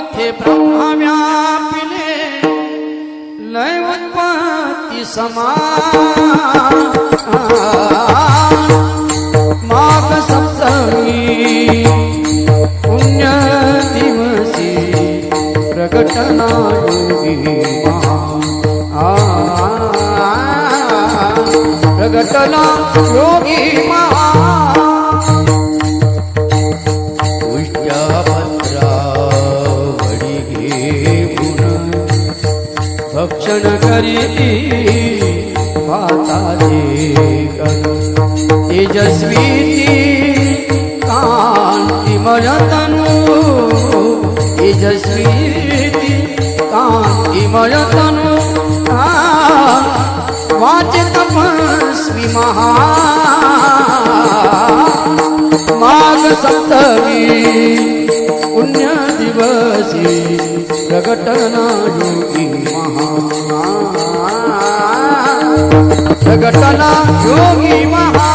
ते ब्रह्मव्यापिले लय उत्पत्ती समान माघ सप्तमी पुण्य दिवसी प्रकटना योगी महा. योगी मा करीती माताचे कर तेजस्वी ती कांतिमय तनु तेजस्वी ती कांतिमय तनु वाचे तपस्वी महा. माघ सप्तमी पुण्य दिवसी प्रगटना योगी महा. जगतना योगी महा।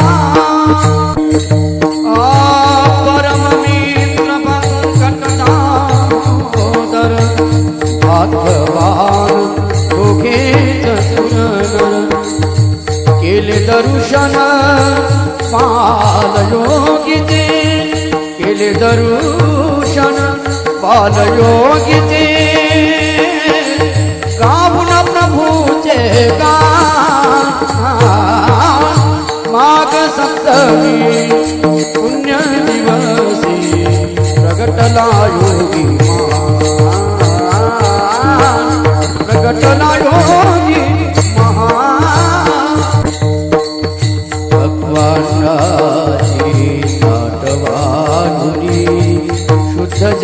परम मित्र पंकटदामोदर आत्मवान दोघे केले दर्शन बालयोगिते केले दर्शन बालयोगिते गाऊन प्रभूचे गा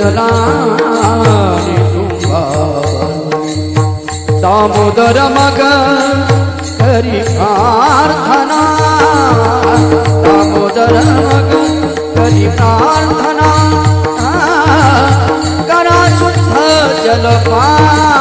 जलाने दामोदर मग हरि प्रार्थना। दामोदर मग हरि प्रार्थना। करा शुद्ध जलपान।